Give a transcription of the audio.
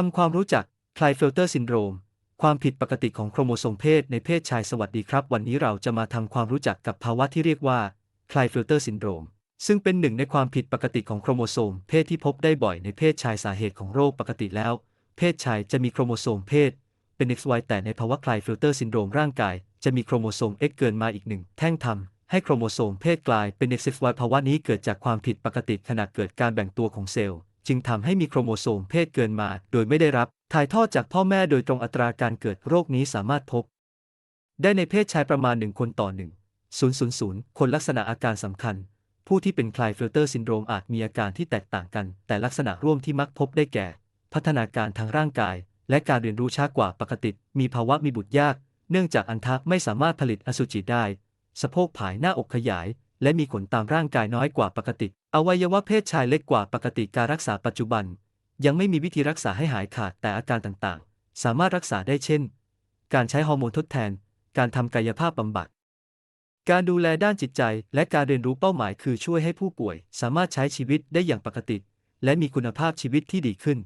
ทำความรู้จักคลายเฟลเตอร์ซินโดรม ความผิดปกติของโครโมโซมเพศในเพศชายสวัสดีครับ วันนี้เราจะมาทำความรู้จักกับภาวะที่เรียกว่าคลายเฟลเตอร์ซินโดรม ซึ่งเป็นหนึ่งในความผิดปกติของโครโมโซมเพศที่พบได้บ่อยในเพศชายสาเหตุของโรคปกติแล้ว เพศชายจะมีโครโมโซมเพศ เป็น XY แต่ในภาวะคลายฟิลเตอร์ซินโดรมร่างกาย จะมีโครโมโซม X เกินมาอีกหนึ่งแท่งทำให้โครโมโซมเพศกลายเป็น XY ภาวะนี้เกิดจากความผิดปกติขณะเกิดการแบ่งตัวของเซลล์ จึงทำให้มีโครโมโซมเพศเกินมา โดยไม่ได้รับ ถ่ายทอดจากพ่อแม่โดยตรงอัตราการเกิดโรคนี้สามารถพบ ได้ในเพศชายประมาณ1คนต่อ1 000 คนลักษณะอาการสำคัญ ผู้ที่เป็นคลายฟิลเตอร์ซินโดรมอาจมีอาการที่แตกต่างกัน แต่ลักษณะร่วมที่มักพบได้แก่ พัฒนาการทางร่างกาย และการเรียนรู้ช้ากว่าปกติ มีภาวะมีบุตรยาก เนื่องจากอันทะไม่สามารถผลิตอสุจิได้ สะโพกผายหน้าอกขยาย และมีขนตามร่างกายน้อยกว่าปกติ อวัยวะเพศชายเล็กกว่าปกติการรักษาปัจจุบัน ยังไม่มีวิธีรักษาให้หายขาดแต่อาการต่างๆ สามารถรักษาได้เช่น การใช้ฮอร์โมนทดแทน การทำกายภาพบำบัด การดูแลด้านจิตใจ และการเรียนรู้เป้าหมายคือช่วยให้ผู้ป่วย สามารถใช้ชีวิตได้อย่างปกติ และมีคุณภาพชีวิตที่ดีขึ้น